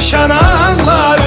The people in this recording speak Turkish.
sokaklardan